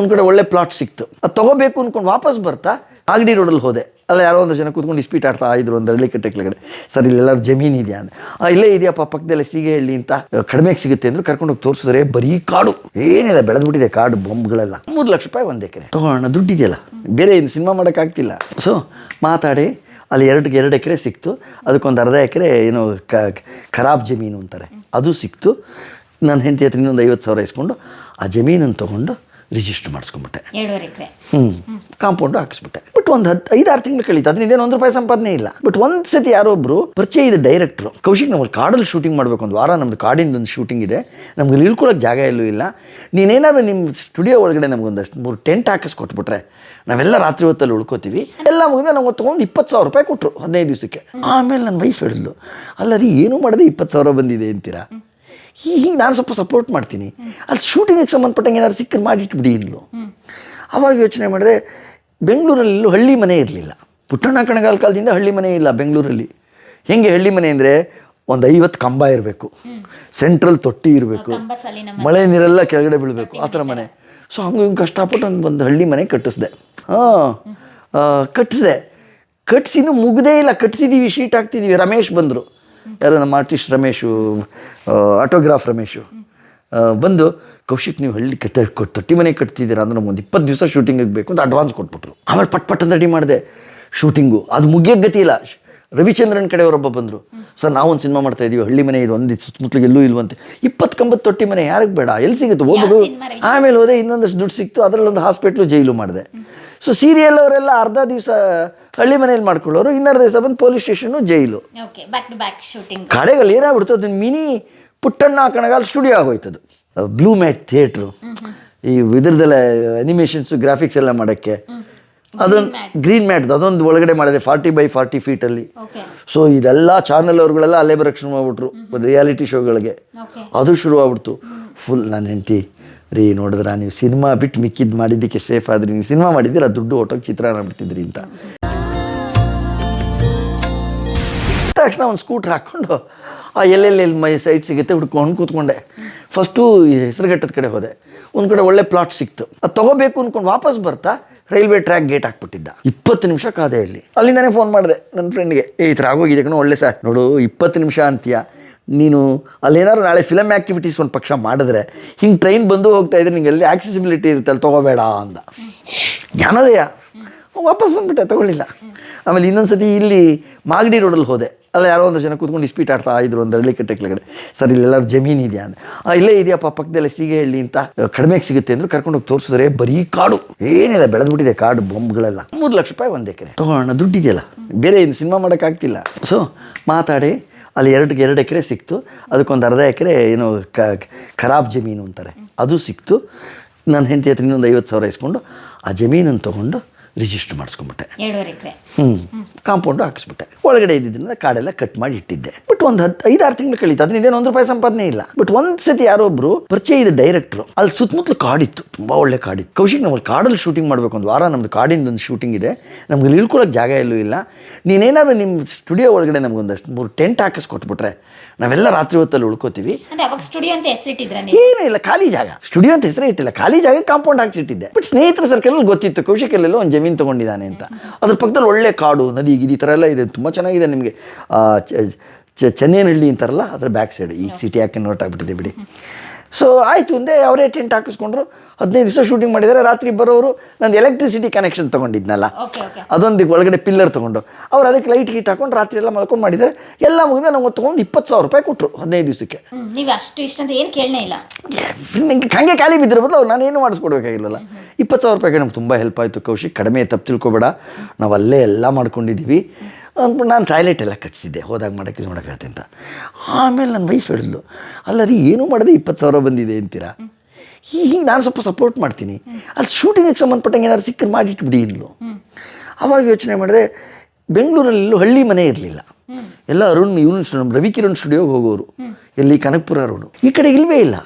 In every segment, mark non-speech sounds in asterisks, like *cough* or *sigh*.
ಒಂದು ಕಡೆ ಒಳ್ಳೆ ಪ್ಲಾಟ್ ಸಿಕ್ತು. ಅದು ತಗೋಬೇಕು ಅಂದ್ಕೊಂಡು ವಾಪಸ್ ಬರ್ತಾ ಆಗಡಿ ರೋಡಲ್ಲಿ ಹೋದೆ. ಅಲ್ಲ ಯಾರೋ ಒಂದು ಜನ ಕೂತ್ಕೊಂಡು ಇಸ್ಪೀಟ್ ಆಡ್ತಾ ಇದ್ರು ಒಂದು ಹಳ್ಳಿ ಕಟ್ಟೆ ಕೆಳಗಡೆ. ಸರ್ ಇಲ್ಲೆಲ್ಲರೂ ಜಮೀನು ಇದೆಯಾ? ಅಂತ "ಆ, ಇಲ್ಲೇ ಇದೆಯಪ್ಪ ಪಕ್ಕದಲ್ಲೇ ಸೀಗೆ ಹಳ್ಳಿ ಅಂತ ಕಡಿಮೆಗೆ ಸಿಗುತ್ತೆ ಅಂದ್ರೆ ಕರ್ಕೊಂಡೋಗಿ ತೋರಿಸಿದ್ರೆ ಬರೀ ಕಾಡು. ಏನಿಲ್ಲ ಬೆಳೆದ್ಬಿಟ್ಟಿದೆ ಕಾಡು ಬೊಂಬ್ಗಳೆಲ್ಲ. ಮೂರು ಲಕ್ಷ ರೂಪಾಯಿ ಒಂದು ಎಕರೆ. ತಗೋಣ ದುಡ್ಡಿದೆಯಲ್ಲ ಬೇರೆ ಏನು ಸಿನಿಮಾ ಮಾಡೋಕ್ಕಾಗ್ತಿಲ್ಲ ಸೊ ಮಾತಾಡಿ. ಅಲ್ಲಿ ಎರಡು ಎರಡು ಎಕರೆ ಸಿಕ್ತು. ಅದಕ್ಕೊಂದು ಅರ್ಧ ಎಕರೆ ಏನು ಖರಾಬ್ ಜಮೀನು ಅಂತಾರೆ. ಅದು ಸಿಕ್ತು. ನನ್ನ ಹೆಂಡತಿ ಹತ್ರ ಇನ್ನೊಂದು ಐವತ್ತು ಸಾವಿರ ಇಸ್ಕೊಂಡು ಆ ಜಮೀನನ್ನು ತೊಗೊಂಡು ರಿಜಿಸ್ಟರ್ ಮಾಡಿಸ್ಕೊಂಬಿಟ್ಟೆ. ಎರಡೂವರೆ ಎಕರೆ. ಹ್ಞೂ ಕಾಂಪೌಂಡು ಹಾಕಿಸ್ಬಿಟ್ಟೆ. ಬಟ್ ಒಂದು ಹತ್ತು ಐದಾರು ತಿಂಗಳು ಕಳೀತು. ಅದರಿಂದ ಒಂದು ರೂಪಾಯಿ ಸಂಪಾದನೆ ಇಲ್ಲ. ಬಟ್ ಒಂದು ಸತಿ ಯಾರೋ ಒಬ್ಬರು ಪರಿಚಯ ಇದೆ ಡೈರೆಕ್ಟ್ರು ಕೌಶಿಕ್ ನಮ್ಮಲ್ಲಿ ಕಾಡಲ್ಲಿ ಶೂಟಿಂಗ್ ಮಾಡಬೇಕು ಒಂದು ವಾರ ನಮ್ಮದು ಕಾಡಿನ ಒಂದು ಶೂಟಿಂಗ್ ಇದೆ. ನಮ್ಗೆ ಇಲ್ಲಿ ಇಳ್ಕೊಳ್ಳೋಕೆ ಜಾಗ ಎಲ್ಲೂ ಇಲ್ಲ. ನೀನೇನಾದ್ರು ನಿಮ್ಮ ಸ್ಟುಡಿಯೋ ಒಳಗಡೆ ನಮಗೊಂದಷ್ಟು ಮೂರು ಟೆಂಟ್ ಹಾಕಿಸ್ಕೊಟ್ಬಿಟ್ರೆ ನಾವೆಲ್ಲ ರಾತ್ರಿ ಹೊತ್ತಲ್ಲಿ ಉಳ್ಕೋತೀವಿ. ಎಲ್ಲ ಮುಗಿದ ನಮ್ಗೆ ತೊಗೊಂಡು ಇಪ್ಪತ್ತು ಸಾವಿರ ರೂಪಾಯಿ ಕೊಟ್ಟರು ಹದಿನೈದು ದಿವಸಕ್ಕೆ. ಆಮೇಲೆ ನನ್ನ ವೈಫ್ ಹೇಳಿದ್ಲು ಅಲ್ಲ ಏನು ಏನೂ ಮಾಡದೆ ಇಪ್ಪತ್ತು ಸಾವಿರ ಬಂದಿದೆ ಅಂತೀರಾ? ಹೀಗೆ ನಾನು ಸ್ವಲ್ಪ ಸಪೋರ್ಟ್ ಮಾಡ್ತೀನಿ. ಅಲ್ಲಿ ಶೂಟಿಂಗಿಗೆ ಸಂಬಂಧಪಟ್ಟಂಗೆ ಏನಾದ್ರು ಸಿಕ್ಕರೆ ಮಾಡಿಟ್ಬಿಡಿ ಇಲ್ಲೂ ಅವಾಗ ಯೋಚನೆ ಮಾಡಿದೆ ಬೆಂಗಳೂರಲ್ಲಿ ಹಳ್ಳಿ ಮನೆ ಇರಲಿಲ್ಲ. ಪುಟ್ಟಣ್ಣ ಕಣಗಾಲ ಕಾಲದಿಂದ ಹಳ್ಳಿ ಮನೆ ಇಲ್ಲ ಬೆಂಗಳೂರಲ್ಲಿ. ಹೆಂಗೆ ಹಳ್ಳಿ ಮನೆ ಅಂದರೆ ಒಂದು ಐವತ್ತು ಕಂಬ ಇರಬೇಕು. ಸೆಂಟ್ರಲ್ ತೊಟ್ಟಿ ಇರಬೇಕು. ಮಳೆ ನೀರೆಲ್ಲ ಕೆಳಗಡೆ ಬೀಳಬೇಕು ಆ ಥರ ಮನೆ. ಸೊ ಹಂಗೆ ಹಿಂಗೆ ಕಷ್ಟಪಟ್ಟು ಒಂದು ಒಂದು ಹಳ್ಳಿ ಮನೆ ಕಟ್ಟಿಸ್ದೆ. ಹಾಂ. ಕಟ್ಟಿಸಿದೆ ಕಟ್ಸಿನೂ ಮುಗ್ದೇ ಇಲ್ಲ. ಕಟ್ತಿದ್ದೀವಿ ಶೀಟ್ ಹಾಕ್ತಿದ್ದೀವಿ ರಮೇಶ್ ಬಂದರು. ಯಾರೋ ನಮ್ಮ ಆರ್ಟಿಸ್ಟ್ ರಮೇಶು ಆಟೋಗ್ರಾಫ್ ರಮೇಶು ಬಂದು ಕೌಶಿಕ್ ನೀವು ಹಳ್ಳಿ ಕಟ್ಟ ತೊಟ್ಟಿ ಮನೆ ಕಟ್ತಿದ್ದೀರಾ? ಅಂದ್ರೆ ನಮ್ಗೆ ಒಂದು ಇಪ್ಪತ್ತು ದಿವಸ ಶೂಟಿಂಗಿಗೆ ಬೇಕು ಅಂತ ಅಡ್ವಾನ್ಸ್ ಕೊಟ್ಬಿಟ್ರು. ಆಮೇಲೆ ಪಟ್ ಪಟ್ ಅಂತ ರೆಡಿ ಮಾಡಿದೆ. ಶೂಟಿಂಗು ಅದು ಮುಗಿಯೋಕ್ಕೆ ಗತಿ ಇಲ್ಲ. ರವಿಚಂದ್ರನ್ ರವಿಚಂದ್ರನ್ ಕಡೆಯವರೊಬ್ಬ ಬಂದರು. ಸರ್ ನಾವೊಂದು ಸಿನಿಮಾ ಮಾಡ್ತಾ ಇದೀವಿ. ಹಳ್ಳಿ ಮನೆ ಇದು. ಒಂದು ಸುತ್ತಮುತ್ತಲಿಗೆ ಎಲ್ಲೂ ಇಲ್ವಂತೆ ಇಪ್ಪತ್ತು ಕಂಬತ್ತು ತೊಟ್ಟಿ ಮನೆ ಯಾರಿಗೆ ಬೇಡ. ಎಲ್ಲಿ ಸಿಗುತ್ತೆ? ಹೋಗೋದು ಆಮೇಲೆ ಹೋದೆ ಇನ್ನೊಂದಷ್ಟು ದುಡ್ಡು ಸಿಕ್ತು. ಅದರಲ್ಲೊಂದು ಹಾಸ್ಪಿಟ್ಲು ಜೈಲು ಮಾಡಿದೆ. ಸೊ ಸೀರಿಯಲ್ ಅವರೆಲ್ಲ ಅರ್ಧ ದಿವಸ ಹಳ್ಳಿ ಮನೇಲಿ ಮಾಡ್ಕೊಳ್ಳೋರು ಇನ್ನರ್ಧ ದಿವಸ ಬಂದು ಪೊಲೀಸ್ ಸ್ಟೇಷನು ಜೈಲು. ಕಡೆಗಲ್ಲಿ ಏನಾಗ್ಬಿಡ್ತು ಅದು ಮಿನಿ ಪುಟ್ಟಣ್ಣ ಕಣಗಾಲ್ ಸ್ಟುಡಿಯೋ ಆಗೋಯ್ತದು. ಬ್ಲೂ ಮ್ಯಾಟ್ ಥಿಯೇಟ್ರು ಈ ಇದ್ರದ್ದೆಲ್ಲ ಅನಿಮೇಷನ್ಸು ಗ್ರಾಫಿಕ್ಸ್ ಎಲ್ಲ ಮಾಡೋಕ್ಕೆ. ಅದೊಂದು ಗ್ರೀನ್ ಮ್ಯಾಟ್ ಅದೊಂದು ಒಳಗಡೆ ಮಾಡಿದೆ ಫಾರ್ಟಿ ಬೈ ಫಾರ್ಟಿ ಫೀಟಲ್ಲಿ ಸೊ ಇದೆಲ್ಲ ಚಾನಲ್ ಅವ್ರುಗಳೆಲ್ಲ ಅಲ್ಲೇ ಬರೋಕ್ಕೆ ಶುರು ಮಾಡ್ಬಿಟ್ರು ರಿಯಾಲಿಟಿ ಶೋಗಳಿಗೆ ಓಕೆ ಅದು ಶುರು ಆಗ್ಬಿಡ್ತು. ಫುಲ್ ನಾನು ಹೆಂಡ್ತಿ. ರೀ ನೋಡಿದ್ರ, ನೀವು ಸಿನಿಮಾ ಬಿಟ್ಟು ಮಿಕ್ಕಿದ್ದು ಮಾಡಿದ್ದಕ್ಕೆ ಸೇಫ್ ಆದ್ರಿ ನೀವು ಸಿನಿಮಾ ಮಾಡಿದ್ದೀರ, ದುಡ್ಡು ಓಟೋಗಿ ಚಿತ್ರಾನ್ನ ಬಿಡ್ತಿದ್ರಿ ಅಂತ. ತಕ್ಷಣ ಒಂದು ಸ್ಕೂಟ್ರ್ ಹಾಕ್ಕೊಂಡು ಆ ಎಲ್ಲೆಲ್ಲಿ ಎಲ್ಲಿ ಮೈ ಸೈಟ್ ಸಿಗುತ್ತೆ ಹುಡ್ಕೊಂಡು ಕೂತ್ಕೊಂಡೆ. ಫಸ್ಟು ಹೆಸರು ಹೆಸರುಘಟ್ಟದ ಕಡೆ ಹೋದೆ. ಒಂದು ಕಡೆ ಒಳ್ಳೆ ಪ್ಲಾಟ್ ಸಿಕ್ತು. ಅದು ತಗೋಬೇಕು ಅಂದ್ಕೊಂಡು ವಾಪಸ್ ಬರ್ತಾ ರೈಲ್ವೆ ಟ್ರ್ಯಾಕ್ ಗೇಟ್ ಹಾಕ್ಬಿಟ್ಟಿದ್ದ. ಇಪ್ಪತ್ತು ನಿಮಿಷ ಕಾದೆ ಇಲ್ಲಿ ಅಲ್ಲಿಂದಾನೇ ಫೋನ್ ಮಾಡಿದೆ ನನ್ನ ಫ್ರೆಂಡ್ಗೆ ಈ ಥರ ಆಗೋಗಿದೆ ಕಣೋ, ಒಳ್ಳೆ ಸರ್ ನೋಡು, ಇಪ್ಪತ್ತು ನಿಮಿಷ ಅಂತೀಯ? ನೀನು ಅಲ್ಲೇನಾದ್ರು ನಾಳೆ ಫಿಲಮ್ ಆ್ಯಕ್ಟಿವಿಟೀಸ್ ಒಂದು ಪಕ್ಷ ಮಾಡಿದ್ರೆ ಹಿಂಗೆ ಟ್ರೈನ್ ಬಂದು ಹೋಗ್ತಾ ಇದ್ರೆ ನಿಂಗೆ ಅಲ್ಲಿ ಆಕ್ಸೆಸಿಬಿಲಿಟಿ ಇರುತ್ತೆ ಅಲ್ಲಿ ತೊಗೋಬೇಡ ಅಂದ. ಜ್ಞಾನೋದಯ. ವಾಪಸ್ ಬಂದ್ಬಿಟ್ಟೆ ತಗೊಳ್ಳಿಲ್ಲ. ಆಮೇಲೆ ಇನ್ನೊಂದು ಸತಿ ಇಲ್ಲಿ ಮಾಗಡಿ ರೋಡಲ್ಲಿ ಹೋದೆ. ಅಲ್ಲ ಯಾರೋ ಒಂದು ಜನ ಕೂತ್ಕೊಂಡು ಇಸ್ಪೀಟ್ ಆಡ್ತಾ ಇದ್ರು ಒಂದು ಹಳ್ಳಿ ಕಟ್ಟೆ ಕೆಳಗಡೆ. ಸರ್ ಇಲ್ಲೆಲ್ಲರೂ ಜಮೀನು ಇದೆಯಾ ಅಂದರೆ "ಆ, ಇಲ್ಲೇ ಇದೆಯಪ್ಪ ಪಕ್ಕದಲ್ಲೇ ಸೀಗೆ ಹಳ್ಳಿ ಅಂತ ಕಡಿಮೆಗೆ ಸಿಗುತ್ತೆ ಅಂದರು ಕರ್ಕೊಂಡೋಗಿ ತೋರಿಸಿದ್ರೆ ಬರೀ ಕಾಡು. ಏನಿಲ್ಲ ಬೆಳೆದ್ಬಿಟ್ಟಿದೆ ಕಾಡು ಬೊಂಬ್ಗಳೆಲ್ಲ. ಮೂರು ಲಕ್ಷ ರೂಪಾಯಿ ಒಂದು ಎಕರೆ. ತೊಗೊಳ್ಳೋಣ ದುಡ್ಡಿದೆಯಲ್ಲ ಬೇರೆ ಏನು ಸಿನಿಮಾ ಮಾಡೋಕ್ಕಾಗ್ತಿಲ್ಲ. ಸೊ ಮಾತಾಡಿ. ಅಲ್ಲಿ ಎರಡು ಎರಡು ಎಕರೆ ಸಿಕ್ತು. ಅದಕ್ಕೊಂದು ಅರ್ಧ ಎಕರೆ ಏನು ಕ ಖರಾಬ್ ಜಮೀನು ಅಂತಾರೆ. ಅದು ಸಿಕ್ತು. ನನ್ನ ಹೆಂಡತಿ ಹತ್ರ ಇನ್ನೊಂದು ಐವತ್ತು ಸಾವಿರ ಇಸ್ಕೊಂಡು ಆ ಜಮೀನನ್ನು ತೊಗೊಂಡು ರಿಜಿಸ್ಟರ್ ಮಾಡಿಸ್ಕೊಂಬಿಟ್ಟೆ ಎರಡೂವರೆ ಎಕರೆ. ಹ್ಞೂ ಕಾಂಪೌಂಡು ಹಾಕಿಸ್ಬಿಟ್ಟೆ. ಒಳಗಡೆ ಇದ್ದಿದ್ದರಿಂದ ಕಾಡೆಲ್ಲ ಕಟ್ ಮಾಡಿ ಇಟ್ಟಿದ್ದೆ. ಬಟ್ ಒಂದು ಹತ್ತು ಐದಾರು ತಿಂಗಳು ಕಳೀತು. ಅದರಿಂದ ಒಂದು ರೂಪಾಯಿ ಸಂಪಾದನೆ ಇಲ್ಲ. ಬಟ್ ಒಂದು ಸತಿ ಯಾರೋ ಒಬ್ರು ಪರಿಚಯ ಇದೆ ಡೈರೆಕ್ಟ್ರು ಅಲ್ಲಿ ಸುತ್ತಮುತ್ತಲು ಕಾಡಿತ್ತು. ತುಂಬ ಒಳ್ಳೆ ಕಾಡಿತ್ತು. ಕೌಶಿಕ್ ನಮ್ಮಲ್ಲಿ ಕಾಡಲ್ಲಿ ಶೂಟಿಂಗ್ ಮಾಡಬೇಕು ಒಂದು ವಾರ. ನಮ್ಮದು ಕಾಡಿಂದ ಒಂದು ಶೂಟಿಂಗ್ ಇದೆ. ನಮ್ಗೆ ಇಳ್ಕೊಳ್ಳೋಕೆ ಜಾಗ ಎಲ್ಲೂ ಇಲ್ಲ. ನೀನೇನಾದ್ರು ನಿಮ್ಮ ಸ್ಟುಡಿಯೋ ಒಳಗಡೆ ನಮಗೊಂದಷ್ಟು ಮೂರು ಟೆಂಟ್ ಹಾಕಿಸ್ಕೊಟ್ಬಿಟ್ರೆ ನಾವೆಲ್ಲ ರಾತ್ರಿ ಹೊತ್ತಲ್ಲಿ ಉಳ್ಕೋತೀವಿ. ಅಂದ್ರೆ ಅವಾಗ ಸ್ಟುಡಿಯೋ ಅಂತ ಹೆಸರಿಟ್ಟಿದ್ರ ನೀವು? ಏನೂ ಇಲ್ಲ ಖಾಲಿ ಜಾಗ. ಸ್ಟುಡಿಯೋ ಅಂತ ಹೆಸರೇ ಇಟ್ಟಿಲ್ಲ ಖಾಲಿ ಜಾಗ ಕಾಂಪೌಂಡ್ ಹಾಕ್ಸಿಟ್ಟಿದ್ದೆ. ಬಟ್ ಸ್ನೇಹಿತರ ಸರ್ಕಲ್ ಗೊತ್ತಿತ್ತು ಕೌಶಿಕಲ್ಲೆಲ್ಲ ಒಂದು ಜಮೀನು ತೊಗೊಂಡಿದ್ದಾನೆ ಅಂತ. ಅದ್ರ ಪಕ್ಕದಲ್ಲಿ ಒಳ್ಳೆ ಕಾಡು ನದಿ ಈ ಥರ ಎಲ್ಲ ಇದೆ. ತುಂಬ ಚೆನ್ನಾಗಿದೆ ನಿಮಗೆ. ಚೆನ್ನೈನಹಳ್ಳಿ ಅಂತಾರಲ್ಲ ಅದ್ರ ಬ್ಯಾಕ್ ಸೈಡ್ ಈಗ ಸಿಟಿ ಯಾಕೆ ನೋಟ್ ಆಗ್ಬಿಟ್ಟಿದೆ ಬಿಡಿ. ಸೊ ಆಯಿತು ಅಂದೆ ಅವರೇ ಟೆಂಟ್ ಹಾಕಿಸ್ಕೊಂಡ್ರು. ಹದಿನೈದು ದಿವಸ ಶೂಟಿಂಗ್ ಮಾಡಿದ್ದಾರೆ. ರಾತ್ರಿ ಬರೋರು ನಂದು ಎಲೆಕ್ಟ್ರಿಸಿಟಿ ಕನೆಕ್ಷನ್ ತೊಗೊಂಡಿದ್ನಲ್ಲ. ಅದೊಂದು ಒಳಗಡೆ ಪಿಲ್ಲರ್ ತೊಗೊಂಡು. ಅವ್ರು ಅದಕ್ಕೆ ಲೈಟ್ ಗೀಟ್ ಹಾಕೊಂಡು ರಾತ್ರಿ ಎಲ್ಲ ಮಲ್ಕೊಂಡು ಮಾಡಿದ್ದಾರೆ. ಎಲ್ಲ ಮುಗಿದ ನಾವು ತೊಗೊಂಡು ಇಪ್ಪತ್ತು ಸಾವಿರ ರೂಪಾಯಿ ಕೊಟ್ಟರು ಹದಿನೈದು ದಿವಸಕ್ಕೆ. ನೀವು ಅಷ್ಟು ಇಷ್ಟ ಅಂತ ಏನು ಕೇಳನೇ ಇಲ್ಲ. ನಿಮಗೆ ಹಂಗೆ ಖಾಲಿ ಬಿದ್ದಿರೋ ಬದಲು ನಾನು ಏನು ಮಾಡಿಸ್ಕೊಡ್ಬೇಕಾಗಿಲ್ಲಲ್ಲ. ಇಪ್ಪತ್ತು ಸಾವಿರ ರೂಪಾಯಿಗೆ ನಮ್ಗೆ ತುಂಬ ಹೆಲ್ಪ್ ಆಯಿತು ಕೌಶಿಕ್. ಕಡಿಮೆ ತಪ್ಪು ತಿಳ್ಕೊಬೇಡ. ನಾವು ಅಲ್ಲೇ ಎಲ್ಲ ಮಾಡ್ಕೊಂಡಿದ್ದೀವಿ ಅಂದ್ಬಿಟ್ಟು ನಾನು ಟಾಯ್ಲೆಟ್ ಎಲ್ಲ ಕಟ್ಸಿದ್ದೆ ಹೋದಾಗ ಮಾಡೋಕ್ಕೆ ಯೂಸ್ ಮಾಡೋಕ್ಕಾಗತ್ತೆ ಅಂತ. ಆಮೇಲೆ ನನ್ನ ವೈಫ್ ಹೇಳಿದ್ಲು ಅಲ್ಲ ರೀ ಏನೂ ಮಾಡದೆ ಇಪ್ಪತ್ತು ಸಾವಿರ ಬಂದಿದೆ ಅಂತೀರಾ? ಹೀಗೆ ನಾನು ಸ್ವಲ್ಪ ಸಪೋರ್ಟ್ ಮಾಡ್ತೀನಿ. ಅಲ್ಲಿ ಶೂಟಿಂಗಿಗೆ ಸಂಬಂಧಪಟ್ಟಂಗೆ ಏನಾದ್ರು ಸಿಕ್ಕರೆ ಮಾಡಿಟ್ಬಿಡಿ ಇಲ್ಲೂ ಅವಾಗ ಯೋಚನೆ ಮಾಡಿದೆ, ಬೆಂಗಳೂರಲ್ಲಿ ಹಳ್ಳಿ ಮನೆ ಇರಲಿಲ್ಲ. ಎಲ್ಲ ಅರುಣ್, ಇವನು ನಮ್ಮ ರವಿಕಿರಣ್ ಸ್ಟುಡಿಯೋಗೆ ಹೋಗೋರು. ಎಲ್ಲಿ ಕನಕಪುರ ರೋಡು. ಈ ಕಡೆ ಇಲ್ವೇ ಇಲ್ಲ.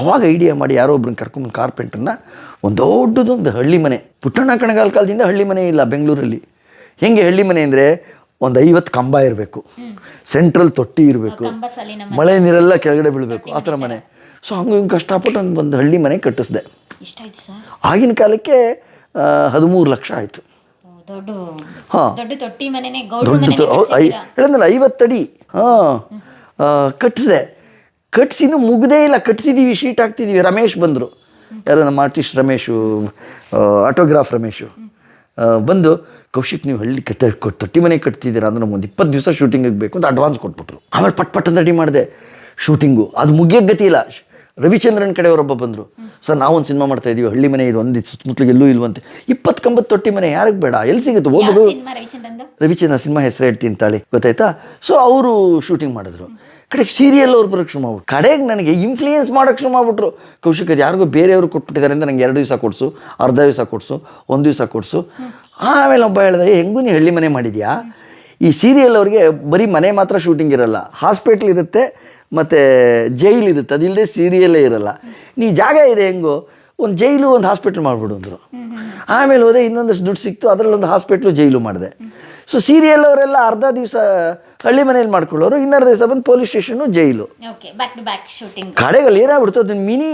ಅವಾಗ ಐಡಿಯಾ ಮಾಡಿ ಯಾರೋ ಒಬ್ರನ್ನ ಕರ್ಕೊಂಡು ಕಾರ್ಪೆಂಟ್ರನ್ನ ಒಂದು ದೊಡ್ಡದೊಂದು ಹಳ್ಳಿ ಮನೆ. ಪುಟ್ಟಣ್ಣ ಕಣಗಾಲ ಕಾಲದಿಂದ ಹಳ್ಳಿ ಮನೆ ಇಲ್ಲ ಬೆಂಗಳೂರಲ್ಲಿ. ಹೆಂಗೆ ಹಳ್ಳಿ ಮನೆ ಅಂದರೆ ಒಂದು ಐವತ್ತು ಕಂಬ ಇರಬೇಕು. ಸೆಂಟ್ರಲ್ ತೊಟ್ಟಿ ಇರಬೇಕು. ಮಳೆ ನೀರೆಲ್ಲ ಕೆಳಗಡೆ ಬೀಳಬೇಕು ಆ ಥರ ಮನೆ. ಸೊ ಹಂಗೆ ಹಿಂಗೆ ಕಷ್ಟಪಟ್ಟು ಒಂದು ಒಂದು ಹಳ್ಳಿ ಮನೆ ಕಟ್ಟಿಸ್ದೆ. ಆಗಿನ ಕಾಲಕ್ಕೆ ಹದಿಮೂರು ಲಕ್ಷ ಆಯಿತು. ದೊಡ್ಡ ಹಾಂ. ಹೇಳಿದ್ನಲ್ಲ ಐವತ್ತಡಿ. ಹಾಂ. ಕಟ್ಟಿಸಿದೆ. ಕಟ್ಸಿನೂ ಮುಗ್ದೇ ಇಲ್ಲ ಕಟ್ತಿದ್ದೀವಿ ಶೀಟ್ ಹಾಕ್ತಿದ್ದೀವಿ ರಮೇಶ್ ಬಂದರು. ಯಾರು ನಮ್ಮ ಆರ್ಟಿಸ್ಟ್ ರಮೇಶು ಆಟೋಗ್ರಾಫ್ ರಮೇಶು. ಬಂದು ಕೌಶಿಕ್ ನೀವು ಹಳ್ಳಿ ಕಟ್ಟ ಕೊಟ್- ತೊಟ್ಟಿ ಮನೆ ಕಟ್ತಿದ್ದೀರಾ ಅಂದ್ರೆ ಒಂದು ಇಪ್ಪತ್ತು ದಿವಸ ಶೂಟಿಂಗಿಗೆ ಬೇಕು ಅಂತ ಅಡ್ವಾನ್ಸ್ ಕೊಟ್ಬಿಟ್ರು. ಆಮೇಲೆ ಪಟ್ ಪಟ್ ಅಂತ ರೆಡಿ ಮಾಡಿದೆ. ಶೂಟಿಂಗು ಅದು ಮುಗಿಯೋಕ್ಕೆ ಗತಿ ಇಲ್ಲ. ರವಿಚಂದ್ರನ್ ರವಿಚಂದ್ರನ್ ಕಡೆಯವರೊಬ್ಬ ಬಂದರು. ಸರ್ ನಾವೊಂದು ಸಿನಿಮಾ ಮಾಡ್ತಾ ಇದೀವಿ. ಹಳ್ಳಿ ಮನೆ ಇದು ಒಂದು ಸುತ್ತಮುತ್ತಲಿಗೆ ಎಲ್ಲೂ ಇಲ್ವಂತೆ ಇಪ್ಪತ್ತು ಕಂಬತ್ತು ತೊಟ್ಟಿ ಮನೆ ಯಾರಿಗೆ ಬೇಡ? ಎಲ್ಲಿ ಸಿಗುತ್ತೆ? ಹೋಗೋದು ರವಿಚಂದ್ರ ಸಿನಿಮಾ ಹೆಸರು ಹೇಳ್ತೀನಿ ತಾಳಿ. ಗೊತ್ತಾಯ್ತಾ? ಸೊ ಅವರು ಶೂಟಿಂಗ್ ಮಾಡಿದ್ರು. ಕಡೆಗೆ ಸೀರಿಯಲ್ ಅವ್ರು ಬರೋಕ್ಕೆ ಶುರು ಮಾಡ್ಬಿಟ್ಟು ಕಡೆಗೆ ನನಗೆ ಇನ್ಫ್ಲೂಯೆನ್ಸ್ ಮಾಡೋಕ್ಕೆ ಶುರು ಮಾಡಿಬಿಟ್ರು. ಕೌಶಿಕ್ ಅದು ಯಾರಿಗೋ ಬೇರೆಯವರು ಕೊಟ್ಬಿಟ್ಟಿದ್ದಾರೆ ಅಂತ ನನಗೆ ಎರಡು ದಿವಸ ಕೊಡಿಸು. ಅರ್ಧ ದಿವಸ ಕೊಡಿಸು. ಒಂದು ದಿವಸ ಕೊಡಿಸು. ಆಮೇಲೆ ಒಬ್ಬ ಹೇಳಿದೆ "ಏ, ಹೆಂಗೂ ನೀ ಹಳ್ಳಿ ಮನೆ ಮಾಡಿದ್ಯಾ? ಈ ಸೀರಿಯಲ್ ಅವ್ರಿಗೆ ಬರೀ ಮನೆ ಮಾತ್ರ ಶೂಟಿಂಗ್ ಇರಲ್ಲ ಹಾಸ್ಪಿಟ್ಲ್ ಇರುತ್ತೆ ಮತ್ತು ಜೈಲ್ ಇರುತ್ತೆ ಅದಿಲ್ಲದೆ ಸೀರಿಯಲ್ಲೇ ಇರಲ್ಲ. ನೀ ಜಾಗ ಇದೆ ಹೆಂಗೋ ಒಂದು ಜೈಲು ಒಂದು ಹಾಸ್ಪಿಟ್ಲ್ ಮಾಡಿಬಿಡು ಅಂದರು. ಆಮೇಲೆ ಹೋದೆ ಇನ್ನೊಂದಷ್ಟು ದುಡ್ಡು ಸಿಕ್ತು ಅದರಲ್ಲಿ ಒಂದು ಹಾಸ್ಪಿಟ್ಲು ಜೈಲು ಮಾಡಿದೆ. ಸೊ ಸೀರಿಯಲ್ ಅವರೆಲ್ಲ ಅರ್ಧ ದಿವಸ ಹಳ್ಳಿ ಮನೇಲಿ ಮಾಡ್ಕೊಳ್ಳೋರು ಇನ್ನರ್ಧ ದಿವಸ ಬಂದು ಪೊಲೀಸ್ ಸ್ಟೇಷನು ಜೈಲು. ಕಡೆಗಲ್ಲಿ ಏನಾಗ್ಬಿಡ್ತು ಅದು ಮಿನಿ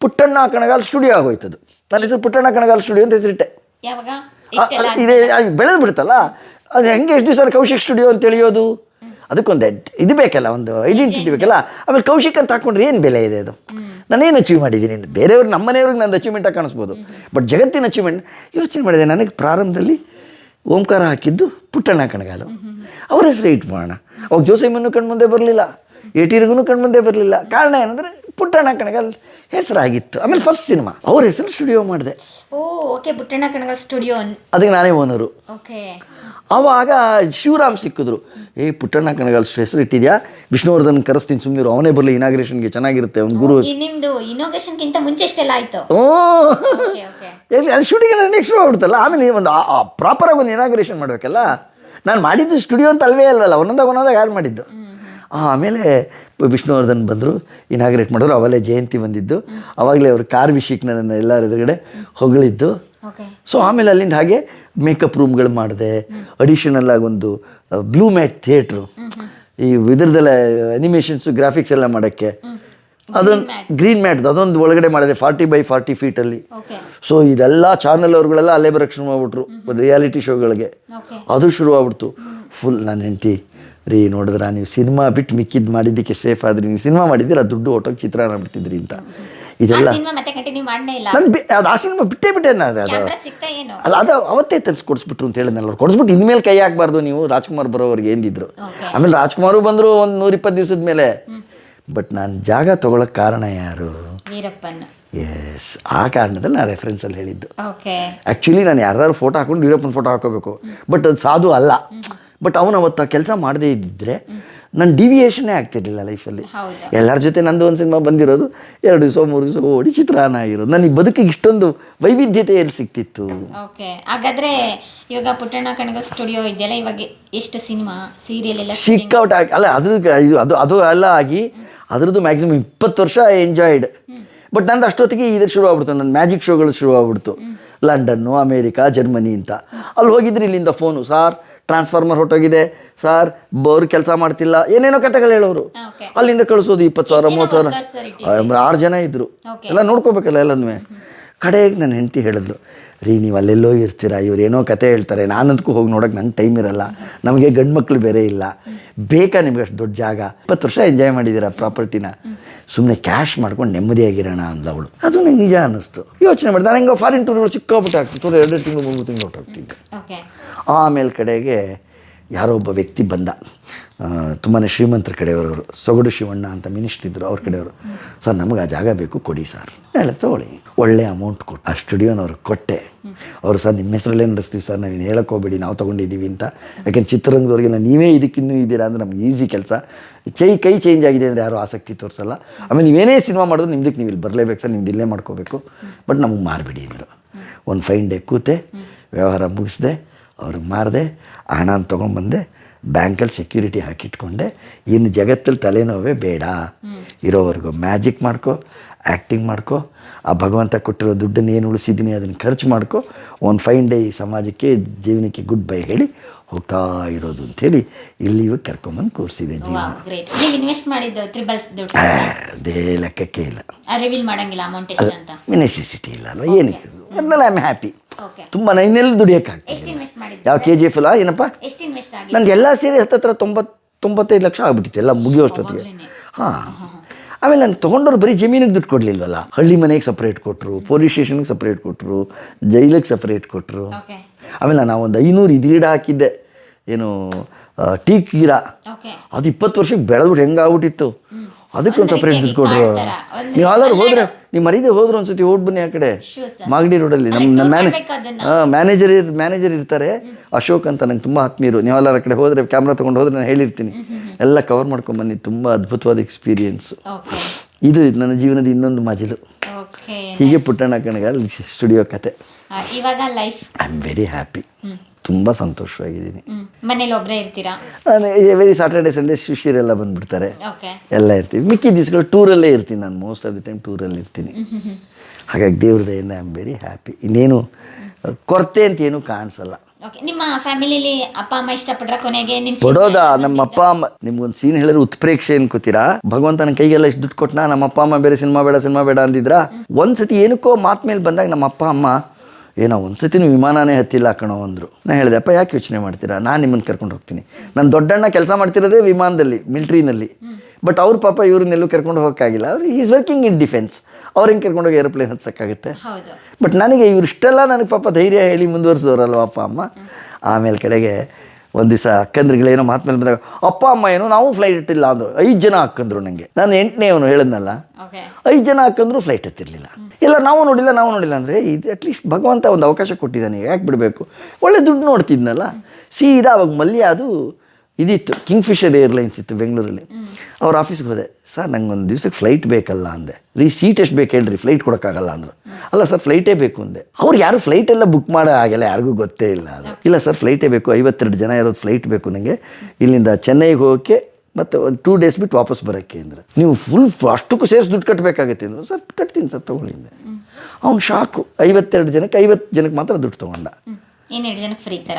ಪುಟ್ಟಣ್ಣ ಕಣಗಾಲ್ ಸ್ಟುಡಿಯೋ ಆಗೋಯ್ತದು. ನನ್ನ ಹೆಸರು ಪುಟ್ಟಣ್ಣ ಕಣಗಾಲ್ ಸ್ಟುಡಿಯೋ ಅಂತ ಹೆಸರಿಟ್ಟೆ. ಇದೆ ಬೆಳೆದು ಬಿಡುತ್ತಲ್ಲ? ಅದು ಹೆಂಗೆ ಎಷ್ಟು ದಿವಸ ಕೌಶಿಕ್ ಸ್ಟುಡಿಯೋ ಅಂತ ತಿಳಿಯೋದು ಅದಕ್ಕೊಂದು ಇದು ಬೇಕಲ್ಲ ಒಂದು ಐಡೆಂಟಿಟಿ ಬೇಕಲ್ಲ? ಆಮೇಲೆ ಕೌಶಿಕ್ ಅಂತ ಹಾಕೊಂಡ್ರೆ ಏನು ಬೆಲೆ ಇದೆ ಅದು? ನಾನೇನು ಅಚೀವ್ ಮಾಡಿದ್ದೀನಿ? ಅಂತ ಬೇರೆಯವ್ರಿಗೆ ನಮ್ಮ ಮನೆಯವ್ರಿಗೆ ನಂದು ಅಚೀವ್ಮೆಂಟಾಗಿ ಕಾಣಿಸ್ಬೋದು. ಬಟ್ ಜಗತ್ತಿನ ಅಚೀವ್ಮೆಂಟ್ ಯೋಚನೆ ಮಾಡಿದೆ ನನಗೆ ಪ್ರಾರಂಭದಲ್ಲಿ ಓಂಕಾರ ಹಾಕಿದ್ದು ಪುಟ್ಟಣ್ಣ ಕಣಗಾಲು. ಅವ್ರ ಹೆಸರು ಇಟ್ ಮಾಡೋಣ ಅವಾಗ ಜೋಸೆಮನ್ನು ಕಣ್ಮುಂದೆ ಬರಲಿಲ್ಲ. ಏಟೀರಿಗೂ ಕಣ್ಮುಂದೆ ಬರಲಿಲ್ಲ. ಕಾರಣ ಏನಂದರೆ ಪುಟ್ಟಣ್ಣ ಕಣಗಲ್ ಹೆಸರಾಗಿತ್ತು. ಆಮೇಲೆ ಫಸ್ಟ್ ಸಿನಿಮಾ ಅವ್ರ ಹೆಸರು ಸ್ಟುಡಿಯೋ ಮಾಡಿದೆ. Oh okay Puttanna Kanagal studio ಅದಕ್ಕೆ ನಾನೇ ಓನರು. ಓಕೆ ಅವಾಗ ಶಿವರಾಮ್ ಸಿಕ್ಕಿದ್ರು. ಏ ಪುಟ್ಟಣ್ಣ ಕಣಗಲ್ ಹೆಸರು ಇಟ್ಟಿದ್ಯಾ? ವಿಷ್ಣುವರ್ಧನ್ ಕರೆಸ್ತೀನಿ ಸುಮ್ಮನಿರು ಅವನೇ ಬರಲಿ ಇನಾಗ್ರೇಷನ್ಗೆ ಚೆನ್ನಾಗಿರುತ್ತೆ ಅವ್ನು ಗುರು. ನಿಮ್ದು ಇನಾಗ್ರೇಷನ್ಗಿಂತ ಮುಂಚೆ ಇಷ್ಟೆಲ್ಲ ಆಯ್ತು. ಓ. ಓಕೆ ಓಕೆ ಎಲ್ಲಿ ಅದು ಶೂಟಿಂಗ್ ಎಲ್ಲ ನೆಕ್ಸ್ಟ್ ಮಾಡ್ಬಿಡ್ತಲ್ಲ ಆಮೇಲೆ ಒಂದು ಪ್ರಾಪರಾಗಿ ಒಂದು ಇನಾಗ್ರೇಷನ್ ಮಾಡಬೇಕಲ್ಲ? ನಾನು ಮಾಡಿದ್ದು ಸ್ಟುಡಿಯೋ ಅಂತ ಅಲ್ವೇ ಅಲ್ವಲ್ಲ ಒಂದೊಂದಾಗ ಒಂದೊಂದಾಗ ಆ್ಯಡ್ ಮಾಡಿದ್ದು. ಆಮೇಲೆ ವಿಷ್ಣುವರ್ಧನ್ ಬಂದರು ಇನಾಗ್ರೇಟ್ ಮಾಡಿದ್ರು ಅವಾಗಲೇ ಜಯಂತಿ ಬಂದಿದ್ದು. ಅವಾಗಲೇ ಅವರು ಕಾರ್ ವಿಷಯಕ್ಕೆ ನನ್ನ ಎಲ್ಲರ ಎದುರುಗಡೆ ಹೊಗಳಿದ್ದು. ಸೊ ಆಮೇಲೆ ಅಲ್ಲಿಂದ ಹಾಗೆ ಮೇಕಪ್ ರೂಮ್ಗಳು ಮಾಡಿದೆ ಅಡಿಷನಲ್ ಆಗಿ ಒಂದು ಬ್ಲೂ ಮ್ಯಾಟ್ ಥಿಯೇಟ್ರು ಈ ಇದ್ರದ್ದೆಲ್ಲ ಅನಿಮೇಷನ್ಸು ಗ್ರಾಫಿಕ್ಸ್ ಎಲ್ಲ ಮಾಡೋಕ್ಕೆ. ಅದೊಂದು ಗ್ರೀನ್ ಮ್ಯಾಟ್ ಅದೊಂದು ಒಳಗಡೆ ಮಾಡಿದೆ ಫಾರ್ಟಿ ಬೈ ಫಾರ್ಟಿ ಫೀಟಲ್ಲಿ ಸೊ ಇದೆಲ್ಲ ಚಾನಲ್ ಅವ್ರುಗಳೆಲ್ಲ ಅಲ್ಲೇ ಬರೋಕ್ಕೆ ಶುರು ಮಾಡ್ಬಿಟ್ರು ರಿಯಾಲಿಟಿ ಶೋಗಳಿಗೆ ಅದು ಶುರು ಆಗ್ಬಿಡ್ತು. ಫುಲ್ ನಾನು ಹೆಂಡ್ತಿ. ರೀ ನೋಡಿದ್ರ ನೀವು ಸಿನಿಮಾ ಬಿಟ್ಟು ಮಿಕ್ಕಿದ್ದು ಮಾಡಿದ್ದಕ್ಕೆ ಸೇಫ್ ಆದ್ರಿ ನೀವು ಸಿನಿಮಾ ಮಾಡಿದ್ದೀರ? ದುಡ್ಡು ಒಟ್ಟೋಗಿ ಚಿತ್ರಾನ್ನ ಬಿಡ್ತಿದ್ರಿ ಅಂತ. ಆ ಇದೆಲ್ಲ ಅದು ಆ ಸಿನಿಮಾ ಬಿಟ್ಟೇ ಬಿಟ್ಟೆ ನಾನು ಅದು. ಅಲ್ಲ ಅದು ಅವತ್ತೇ ತರಿಸ್ಕೊಡ್ಸ್ಬಿಟ್ರು ಅಂತ ಹೇಳಿದ್ನಲ್ಲ ಅವ್ರು. ಕೊಡಿಸ್ಬಿಟ್ಟು ಇನ್ಮೇಲೆ ಕೈ ಹಾಕ್ಬಾರ್ದು ನೀವು. ರಾಜ್ಕುಮಾರ್ ಬರೋವ್ರಿಗೆ ಏನಿದ್ರು. ಆಮೇಲೆ ರಾಜ್ಕುಮಾರು ಬಂದರು ಒಂದು ನೂರಿಪ್ಪತ್ತು ದಿವಸದ ಮೇಲೆ. ಬಟ್ ನಾನು ಜಾಗ ತೊಗೊಳಕ್ಕೆ ಕಾರಣ ಯಾರು? ಎಸ್ ಆ ಕಾರಣದಲ್ಲಿ ನಾನು ರೆಫರೆನ್ಸಲ್ಲಿ ಹೇಳಿದ್ದು. ಆ್ಯಕ್ಚುಲಿ ನಾನು ಯಾರು ಫೋಟೋ ಹಾಕೊಂಡು ವೀರಪ್ಪನ ಫೋಟೋ ಹಾಕೋಬೇಕು. ಬಟ್ ಅದು ಸಾಧು ಅಲ್ಲ. ಬಟ್ ಅವನು ಅವತ್ತು ಕೆಲಸ ಮಾಡದೇ ಇದ್ದಿದ್ರೆ ನನ್ನ ಡಿವಿಯೇಷನ್ನೇ ಆಗ್ತಿರ್ಲಿಲ್ಲ ಲೈಫಲ್ಲಿ ಎಲ್ಲರ ಜೊತೆ ನಂದು ಒಂದು ಸಿನಿಮಾ ಬಂದಿರೋದು ಎರಡು ದಿವಸ ಮೂರು ದಿವಸ ಓಡಿ ಚಿತ್ರಾನ್ನ ಆಗಿರೋದು. ನನಗೆ ಬದುಕಿಗೆ ಇಷ್ಟೊಂದು ವೈವಿಧ್ಯತೆ ಎಲ್ಲಿ ಸಿಕ್ತಿತ್ತು. ಓಕೆ ಹಾಗಾದ್ರೆ ಇವಾಗ ಪುಟ್ಟಣ್ಣ ಕಣಗ ಸ್ಟುಡಿಯೋ ಇದೆಯಲ್ಲ ಇವಾಗ ಎಷ್ಟು ಸಿನಿಮಾ ಸೀರಿಯಲ್ ಎಲ್ಲ ಸಿಕ್ಕೌಟ್ ಆಗಿ ಅಲ್ಲ ಅದ್ರ ಇದು ಅದು ಅದು ಎಲ್ಲ ಆಗಿ ಅದ್ರದ್ದು ಮ್ಯಾಕ್ಸಿಮಮ್ ಇಪ್ಪತ್ತು ವರ್ಷ ಎಂಜಾಯ್ಡ್ ಬಟ್ ನಂದು ಅಷ್ಟೊತ್ತಿಗೆ ಇದು ಶುರು ಆಗ್ಬಿಡ್ತು. ನನ್ನ ಮ್ಯಾಜಿಕ್ ಶೋಗಳು ಶುರು ಆಗ್ಬಿಡ್ತು. ಲಂಡನ್ನು ಅಮೇರಿಕಾ ಜರ್ಮನಿ ಅಂತ. ಅಲ್ಲಿ ಹೋಗಿದ್ರೆ ಇಲ್ಲಿಂದ ಫೋನು ಸಾರ್ ಟ್ರಾನ್ಸ್ಫಾರ್ಮರ್ ಹೊಟ್ಟೋಗಿದೆ ಸರ್ ಬೋರ್ ಕೆಲಸ ಮಾಡ್ತಿಲ್ಲ. ಏನೇನೋ ಕತೆಗಳು ಹೇಳೋರು. ಅಲ್ಲಿಂದ ಕಳಿಸೋದು ಇಪ್ಪತ್ತು ಸಾವಿರ ಮೂವತ್ತು ಸಾವಿರ? ಆರು ಜನ ಇದ್ದರು Okay. ಎಲ್ಲ ನೋಡ್ಕೋಬೇಕಲ್ಲ ಎಲ್ಲನೂ. ಕಡೆಗೆ ನನ್ನ ಹೆಂಡತಿ ಹೇಳಿದ್ಲು ರೀ ನೀವು ಅಲ್ಲೆಲ್ಲೋ ಇರ್ತೀರಾ? ಇವ್ರು ಏನೋ ಕತೆ ಹೇಳ್ತಾರೆ. ನಾನಂತಕ್ಕೂ ಹೋಗಿ ನೋಡೋಕೆ ನಂಗೆ ಟೈಮ್ ಇರಲ್ಲ. ನಮಗೆ ಗಂಡು ಮಕ್ಕಳು ಬೇರೆ ಇಲ್ಲ. ಬೇಕಾ ನಿಮ್ಗೆ ಅಷ್ಟು ದೊಡ್ಡ ಜಾಗ? ಇಪ್ಪತ್ತು ವರ್ಷ ಎಂಜಾಯ್ ಮಾಡಿದ್ದೀರಾ ಪ್ರಾಪರ್ಟಿನ? ಸುಮ್ಮನೆ ಕ್ಯಾಶ್ ಮಾಡ್ಕೊಂಡು ನೆಮ್ಮದಿಯಾಗಿರೋಣ ಅಂದ ಅವಳು. ಅದು ನಂಗೆ ನಿಜ ಅನ್ನಿಸ್ತು. ಯೋಚನೆ ಮಾಡಿದೆ ನಾನು ಹಿಂಗೆ ಫಾರಿನ್ ಟೂರ್ಗಳು ಸಿಕ್ಕಾಬಿಟ್ಟು ಆಗ್ತಿತ್ತು. ಎರಡು ತಿಂಗಳು ಮೂರು ತಿಂಗಳು ಹೊಟ್ಟೋಗ್ತಿದ್ದೆ ಓಕೆ ಆಮೇಲೆ ಕಡೆಗೆ ಯಾರೋ ಒಬ್ಬ ವ್ಯಕ್ತಿ ಬಂದ. ತುಂಬಾ ಶ್ರೀಮಂತರ ಕಡೆಯವರವರು. ಸೊಗಡು ಶಿವಣ್ಣ ಅಂತ ಮಿನಿಸ್ಟ್ರ್ ಇದ್ದರು ಅವ್ರ ಕಡೆಯವರು. ಸರ್ ನಮಗೆ ಆ ಜಾಗ ಬೇಕು ಕೊಡಿ ಸರ್. ಹೇಳ ತಗೊಳ್ಳಿ. ಒಳ್ಳೆ ಅಮೌಂಟ್ ಕೊಟ್ಟು ಆ ಸ್ಟುಡಿಯೋನವ್ರಿಗೆ ಕೊಟ್ಟೆ. ಅವರು ಸರ್ ನಿಮ್ಮ ಹೆಸರಲ್ಲೇ ನಡೆಸ್ತೀವಿ ಸರ್ ನಾವೇನು ಇನ್ನು ಹೇಳಕ್ಕೆ ಹೋಗ್ಬೇಡಿ ನಾವು ತೊಗೊಂಡಿದ್ದೀವಿ ಅಂತ. ಯಾಕೆಂದ್ರೆ ಚಿತ್ರರಂಗದವ್ರಿಗೆಲ್ಲ ನೀವೇ ಇದಕ್ಕಿನ್ನೂ ಇದ್ದೀರಾ ಅಂದರೆ ನಮ್ಗೆ ಈಸಿ ಕೆಲಸ. ಕೈ ಕೈ ಚೇಂಜ್ ಆಗಿದೆ ಅಂದರೆ ಯಾರೂ ಆಸಕ್ತಿ ತೋರಿಸಲ್ಲ. ಆಮೇಲೆ ನೀವೇನೇ ಸಿನಿಮಾ ಮಾಡಿದ್ರು ನಿಮ್ದಕ್ಕೆ ನೀವು ಇಲ್ಲಿ ಬರಲೇಬೇಕು ಸರ್ ನಿಮ್ದು ಇಲ್ಲೇ ಮಾಡ್ಕೋಬೇಕು. ಬಟ್ ನಮಗೆ ಮಾರಿಬಿಡಿ ಅಂದರು. ಒಂದು ಫೈನ್ ಡೇ ಕೂತೆ ವ್ಯವಹಾರ ಮುಗಿಸ್ದೆ ಅವ್ರಿಗೆ ಮಾರಿದೆ ಹಣನ ತೊಗೊಂಬಂದೆ ಬ್ಯಾಂಕಲ್ಲಿ ಸೆಕ್ಯೂರಿಟಿ ಹಾಕಿಟ್ಕೊಂಡೆ. ಇನ್ನು ಜಗತ್ತಲ್ಲಿ ತಲೆನೋವೇ ಬೇಡ. ಇರೋವರೆಗೂ ಮ್ಯಾಜಿಕ್ ಮಾಡ್ಕೊ. ಆ್ಯಕ್ಟಿಂಗ್ ಮಾಡ್ಕೊ ಆ ಭಗವಂತ ಕೊಟ್ಟಿರೋ ದುಡ್ಡನ್ನು ಏನು ಉಳಿಸಿದ್ದೀನಿ ಅದನ್ನು ಖರ್ಚು ಮಾಡ್ಕೊ ಒಂದು ಫೈನ್ ಡೇ ಈ ಸಮಾಜಕ್ಕೆ ಜೀವನಕ್ಕೆ ಗುಡ್ ಬೈ ಹೇಳಿ ಹೋಗ್ತಾ ಇರೋದು ಅಂಥೇಳಿ ಇಲ್ಲಿ ಇವಾಗ ಕರ್ಕೊಂಬಂದು ಕೂರಿಸಿದೆ ಜೀವನ. ವಾವ್ ಗ್ರೇಟ್ ನೀವು ಇನ್ವೆಸ್ಟ್ ಮಾಡಿದ್ದು ತ್ರಿಬಲ್ಸ್ ದುಡ್ಡು. ಅದೇ ಲೆಕ್ಕಕ್ಕೆ ಇಲ್ಲ. ರಿವೀಲ್ ಮಾಡಂಗಿಲ್ಲ ಅಮೌಂಟ್ ಎಷ್ಟು ಅಂತ? ನೆಸೆಸಿಟಿ ಇಲ್ಲ ಅಲ್ವಾ? ಏನಕ್ಕೆ? ಅದನ್ನೆಲ್ಲ ಐ ಆಮ್ ಹ್ಯಾಪಿ ತುಂಬ ನೈನೆಲ್ಲ ದುಡಿಯೋಕ್ಕಾಗ್ತದೆ ಯಾವ ಕೆ ಜಿ ಎಫ್ ಅಲ್ಲ ಏನಪ್ಪ? ನಂದು ಎಲ್ಲ ಸೇರಿ ಹತ್ತತ್ರ ತೊಂಬತ್ತು ತೊಂಬತ್ತೈದು ಲಕ್ಷ ಆಗ್ಬಿಟ್ಟಿತ್ತು ಎಲ್ಲ ಮುಗಿಯೋಷ್ಟೊತ್ತಿಗೆ. ಹಾಂ. ಆಮೇಲೆ ನಾನು ತೊಗೊಂಡವ್ರು ಬರೀ ಜಮೀನಿಗೆ ದುಡ್ಡು ಕೊಡಲಿಲ್ವಲ್ಲ? ಹಳ್ಳಿ ಮನೆಗೆ ಸಪ್ರೇಟ್ ಕೊಟ್ಟರು ಪೊಲೀಸ್ ಸ್ಟೇಷನ್ಗೆ ಸಪ್ರೇಟ್ ಕೊಟ್ಟರು ಜೈಲಿಗೆ ಸಪ್ರೇಟ್ ಕೊಟ್ಟರು ಆಮೇಲೆ ನಾನು ಒಂದು ಐನೂರು ಇದು ಗಿಡ ಹಾಕಿದ್ದೆ. ಏನು ಟೀಕ್ ಗಿಡ. ಅದು ಇಪ್ಪತ್ತು ವರ್ಷಕ್ಕೆ ಬೆಳೆದ್ಬಿಟ್ಟು ಹೆಂಗಾಗ್ಬಿಟ್ಟಿತ್ತು. ಅದಕ್ಕೆ ಒಂದು ಸಪ್ರೇಟ್ ದುಡ್ಡು ಕೊಡ್ರು ನೀವು ಎಲ್ಲರೂ ಹೋದ್ರೆ ನೀವು ಮರೀದೆ ಹೋದ್ರು ಒಂದ್ಸತಿ ಓಡ್ ಬನ್ನಿ ಆ ಕಡೆ. ಮಾಗಡಿ ರೋಡಲ್ಲಿ ನಮ್ಮ ನಮ್ಮ ಮ್ಯಾನೇ ಮ್ಯಾನೇಜರ್ ಮ್ಯಾನೇಜರ್ ಇರ್ತಾರೆ. ಅಶೋಕ್ ಅಂತ ನಂಗೆ ತುಂಬ ಆತ್ಮೀಯರು. ನೀವೆಲ್ಲರ ಕಡೆ ಹೋದರೆ ಕ್ಯಾಮ್ರಾ ತೊಗೊಂಡು ಹೋದ್ರೆ ನಾನು ಹೇಳಿರ್ತೀನಿ. ಎಲ್ಲ ಕವರ್ ಮಾಡ್ಕೊಂಡು ಬನ್ನಿ. ತುಂಬ ಅದ್ಭುತವಾದ ಎಕ್ಸ್ಪೀರಿಯನ್ಸ್ ಇದು ನನ್ನ ಜೀವನದ ಇನ್ನೊಂದು ಮಜಲು. ಹೀಗೆ ಪುಟ್ಟಣ್ಣ ಕಣಗಾಲ್ ಸ್ಟುಡಿಯೋ ಕತೆ. ಐ ಆಮ್ ವೆರಿ ಹ್ಯಾಪಿ ತುಂಬ ಸಂತೋಷವಾಗಿದ್ದೀನಿ. ಮನೇಲಿ ಒಬ್ಬರೇ ಇರ್ತೀರಾ? ವೆರಿ ಸಾಟರ್ಡೆ ಸಂಡೇ ಶಿಶಿರೆಲ್ಲ ಬಂದ್ಬಿಡ್ತಾರೆ. ಎಲ್ಲ ಇರ್ತೀವಿ. ಮಿಕ್ಕಿ ದಿವಸಗಳು ಟೂರಲ್ಲೇ ಇರ್ತೀನಿ ನಾನು. ಮೋಸ್ಟ್ ಆಫ್ ದಿ ಟೈಮ್ ಟೂರಲ್ಲಿ ಇರ್ತೀನಿ. *laughs* ಹಾಗಾಗಿ ದೇವ್ರ ದಯಿಂದ ಐ ಆಮ್ ವೆರಿ ಹ್ಯಾಪಿ ಇನ್ನೇನು ಕೊರತೆ ಅಂತ ಏನು ಕಾಣಿಸಲ್ಲ. ನಿಮ್ಮ ಫ್ಯಾಮಿಲಿಲಿ ಅಪ್ಪ ಅಮ್ಮ ಇಷ್ಟಪಟ್ರ ಕೊನೆಗೆ ನಿಮ್ಮ ಕೊಡೋದ ನಮ್ಮ ಅಪ್ಪ ಅಮ್ಮ ನಿಮ್ಗೊಂದು ಸೀನ್ ಹೇಳಿದ್ರೆ ಉತ್ಪ್ರೇಕ್ಷೆ ಅನ್ಕೋತೀರಾ? ಭಗವಂತನ ಕೈಗೆಲ್ಲ ಇಷ್ಟು ದುಡ್ಡು ಕೊಟ್ಟನ ನಮ್ಮ ಅಪ್ಪ ಅಮ್ಮ ಬೇರೆ ಸಿನಿಮಾ ಬೇಡ ಸಿನಿಮಾ ಬೇಡ ಅಂದಿದ್ರ? ಒಂದ್ಸತಿ ಏನಕ್ಕೋ ಮಾತ್ ಮೇಲೆ ಬಂದಾಗ ನಮ್ಮ ಅಪ್ಪ ಅಮ್ಮ ಏನೋ ಒಂದ್ಸತಿ ನೀವು ವಿಮಾನನೇ ಹತ್ತಿಲ್ಲ ಕಣೋ ಅಂದರು. ನಾನು ಹೇಳಿದೆ ಅಪ್ಪ ಯಾಕೆ ಯೋಚನೆ ಮಾಡ್ತೀರಾ? ನಾನು ನಿಮ್ಮನ್ನು ಕರ್ಕೊಂಡು ಹೋಗ್ತೀನಿ. ನನ್ನ ದೊಡ್ಡಣ್ಣ ಕೆಲಸ ಮಾಡ್ತಿರೋದೇ ವಿಮಾನದಲ್ಲಿ ಮಿಲ್ಟ್ರಿನಲ್ಲಿ. ಬಟ್ ಅವ್ರ ಪಾಪ ಇವ್ರನ್ನೆಲ್ಲೂ ಕರ್ಕೊಂಡು ಹೋಗೋಕ್ಕಾಗಿಲ್ಲ. ಅವ್ರು ಈಸ್ ವರ್ಕಿಂಗ್ ಇನ್ ಡಿಫೆನ್ಸ್ ಅವ್ರು ಹೆಂಗೆ ಕರ್ಕೊಂಡೋಗಿ ಏರೋಪ್ಲೇನ್ ಹತ್ಸೋಕ್ಕಾಗುತ್ತೆ? ಬಟ್ ನನಗೆ ಇವ್ರು ಇಷ್ಟೆಲ್ಲ ನನಗೆ ಪಾಪ ಧೈರ್ಯ ಹೇಳಿ ಮುಂದುವರಿಸೋರಲ್ವ ಅಪ್ಪ ಅಮ್ಮ? ಆಮೇಲೆ ಕಡೆಗೆ ಒಂದು ದಿವಸ ಅಕ್ಕಂದ್ರಿಗಳೇನೋ ಮಾತು ಮೇಲೆ ಬಂದಾಗ ಅಪ್ಪ ಅಮ್ಮ ಏನೋ ನಾವು ಫ್ಲೈಟ್ ಇಟ್ಟಿಲ್ಲ ಅಂದರು. ಐದು ಜನ ಹಾಕಂದ್ರು ನನಗೆ ನಾನು ಎಂಟನೇ ಅವನು ಹೇಳಿದ್ನಲ್ಲ ಐದು ಜನ ಹಾಕಂದ್ರು ಫ್ಲೈಟ್ ಹತ್ತಿರಲಿಲ್ಲ ಇಲ್ಲ ನಾವು ನೋಡಿಲ್ಲ ನಾವು ನೋಡಿಲ್ಲ. ಅಂದರೆ ಇದು ಅಟ್ಲೀಸ್ಟ್ ಭಗವಂತ ಒಂದು ಅವಕಾಶ ಕೊಟ್ಟಿದ್ದಾನೆ ಯಾಕೆ ಬಿಡಬೇಕು? ಒಳ್ಳೆ ದುಡ್ಡು ನೋಡ್ತಿದ್ನಲ್ಲ. ಸೀದಾ ಅವಾಗ ಮಲ್ಯ ಅದು ಇದಿತ್ತು. ಕಿಂಗ್ಫಿಷರ್ ಏರ್ಲೈನ್ಸ್ ಇತ್ತು ಬೆಂಗಳೂರಲ್ಲಿ. ಅವ್ರ ಆಫೀಸ್ಗೆ ಹೋದೆ ಸರ್ ನಂಗೆ ಒಂದು ದಿವ್ಸಕ್ಕೆ ಫ್ಲೈಟ್ ಬೇಕಲ್ಲ ಅಂದೆ. ರೀ ಸೀಟ್ ಎಷ್ಟು ಬೇಕು ಹೇಳ್ರಿ ಫ್ಲೈಟ್ ಕೊಡೋಕ್ಕಾಗಲ್ಲ ಅಂದರು. ಅಲ್ಲ ಸರ್ ಫ್ಲೈಟೇ ಬೇಕು ಅಂದೆ. ಅವ್ರು ಯಾರು ಫ್ಲೈಟ್ ಎಲ್ಲ ಬುಕ್ ಮಾಡೋ ಆಗಿಲ್ಲ ಯಾರಿಗೂ ಗೊತ್ತೇ ಇಲ್ಲ ಅದು. ಇಲ್ಲ ಸರ್ ಫ್ಲೈಟೇ ಬೇಕು ಐವತ್ತೆರಡು ಜನ ಇರೋದು ಫ್ಲೈಟ್ ಬೇಕು ನನಗೆ ಇಲ್ಲಿಂದ ಚೆನ್ನೈಗೆ ಹೋಗೋಕ್ಕೆ ಮತ್ತು ಒಂದು ಟೂ ಡೇಸ್ ಬಿಟ್ಟು ವಾಪಸ್ ಬರೋಕ್ಕೆ ಅಂದ್ರೆ. ನೀವು ಫುಲ್ ಅಷ್ಟಕ್ಕೂ ಸೇರಿಸಿ ದುಡ್ಡು ಕಟ್ಟಬೇಕಾಗತ್ತೆ ಅಂದರು. ಸರ್ ಕಟ್ತೀನಿ ಸರ್ ತೊಗೊಳ್ಳಿಂದೆ ಅವ್ನು ಶಾಕು ಐವತ್ತೆರಡು ಜನಕ್ಕೆ ಐವತ್ತು ಜನಕ್ಕೆ ಮಾತ್ರ ದುಡ್ಡು ತೊಗೊಂಡ. ಇನ್ನೆರಡು ಜನಕ್ಕೆ ಫ್ರೀ ತರ?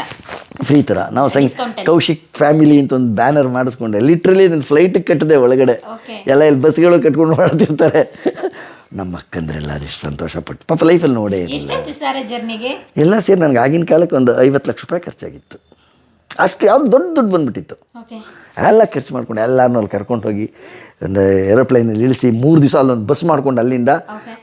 ಫ್ರೀ ಥರ ನಾವು ಸಂಗ್ ಕೌಶಿಕ್ ಫ್ಯಾಮಿಲಿ ಅಂತ ಒಂದು ಬ್ಯಾನರ್ ಮಾಡಿಸ್ಕೊಂಡೆ. ಲಿಟ್ರಲಿ ನನ್ನ ಫ್ಲೈಟಿಗೆ ಕಟ್ಟಿದೆ ಒಳಗಡೆ. ಎಲ್ಲ ಇಲ್ಲಿ ಬಸ್ಗಳು ಕಟ್ಕೊಂಡು ಮಾಡ್ತಿರ್ತಾರೆ ನಮ್ಮ ಅಕ್ಕಂದ್ರೆಲ್ಲ ಅದೆಷ್ಟು ಸಂತೋಷ ಪಟ್ಟು ಪಾಪ ಲೈಫಲ್ಲಿ ನೋಡೇ ಜರ್ನಿಗೆ ಎಲ್ಲ ಸೇರಿ ನನಗೆ ಆಗಿನ ಕಾಲಕ್ಕೆ ಒಂದು ಐವತ್ತು ಲಕ್ಷ ರೂಪಾಯಿ ಖರ್ಚಾಗಿತ್ತು. ಅಷ್ಟು ಯಾವ್ದು ದೊಡ್ಡ ದುಡ್ಡು ಬಂದ್ಬಿಟ್ಟಿತ್ತು. ಎಲ್ಲ ಖರ್ಚು ಮಾಡ್ಕೊಂಡು ಎಲ್ಲರನ್ನೂ ಅಲ್ಲಿ ಕರ್ಕೊಂಡು ಹೋಗಿ ಒಂದು ಏರೋಪ್ಲೈನಲ್ಲಿ ಇಳಿಸಿ ಮೂರು ದಿವಸ ಅಲ್ಲೊಂದು ಬಸ್ ಮಾಡ್ಕೊಂಡು ಅಲ್ಲಿಂದ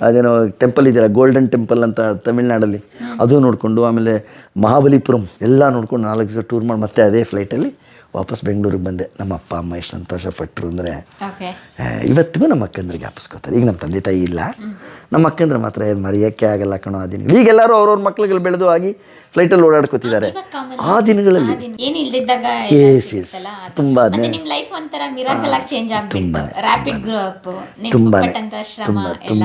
ಅದೇನೋ ಟೆಂಪಲ್ ಇದೆಯಲ್ಲ ಗೋಲ್ಡನ್ ಟೆಂಪಲ್ ಅಂತ ತಮಿಳ್ನಾಡಲ್ಲಿ. ಅದು ನೋಡಿಕೊಂಡು ಆಮೇಲೆ ಮಹಾಬಲಿಪುರಂ ಎಲ್ಲ ನೋಡ್ಕೊಂಡು ನಾಲ್ಕು ದಿವಸ ಟೂರ್ ಮಾಡಿ ಮತ್ತೆ ಅದೇ ಫ್ಲೈಟಲ್ಲಿ ವಾಪಸ್ ಬೆಂಗಳೂರಿಗೆ ಬಂದೆ. ನಮ್ಮ ಅಪ್ಪ ಅಮ್ಮ ಎಷ್ಟು ಸಂತೋಷಪಟ್ಟರು ಅಂದರೆ ಓಕೆ ಇವತ್ತಿಗೂ ನಮ್ಮ ಅಕ್ಕಂದ್ರಿಗೆ ಜ್ಞಾಪಿಸ್ಕೋತಾರೆ. ಈಗ ನಮ್ಮ ತಂದೆ ತಾಯಿ ಇಲ್ಲ. ನಮ್ಮ ಅಕ್ಕಂದ್ರೆ ಮಾತ್ರ ಏನು ಮರೆಯೋಕ್ಕೆ ಆಗಲ್ಲ ಕಣೋ ಆ ದಿನಗಳು. ಈಗೆಲ್ಲರೂ ಅವ್ರವ್ರ ಮಕ್ಳುಗಳು ಬೆಳೆದು ಆಗಿ ಫ್ಲೈಟಲ್ಲಿ ಓಡಾಡ್ಕೋತಿದ್ದಾರೆ. ಆ ದಿನಗಳಲ್ಲಿ ಇಲ್ದಿದ್ದಾಗ Yes, ತುಂಬಾ ತುಂಬ ತುಂಬ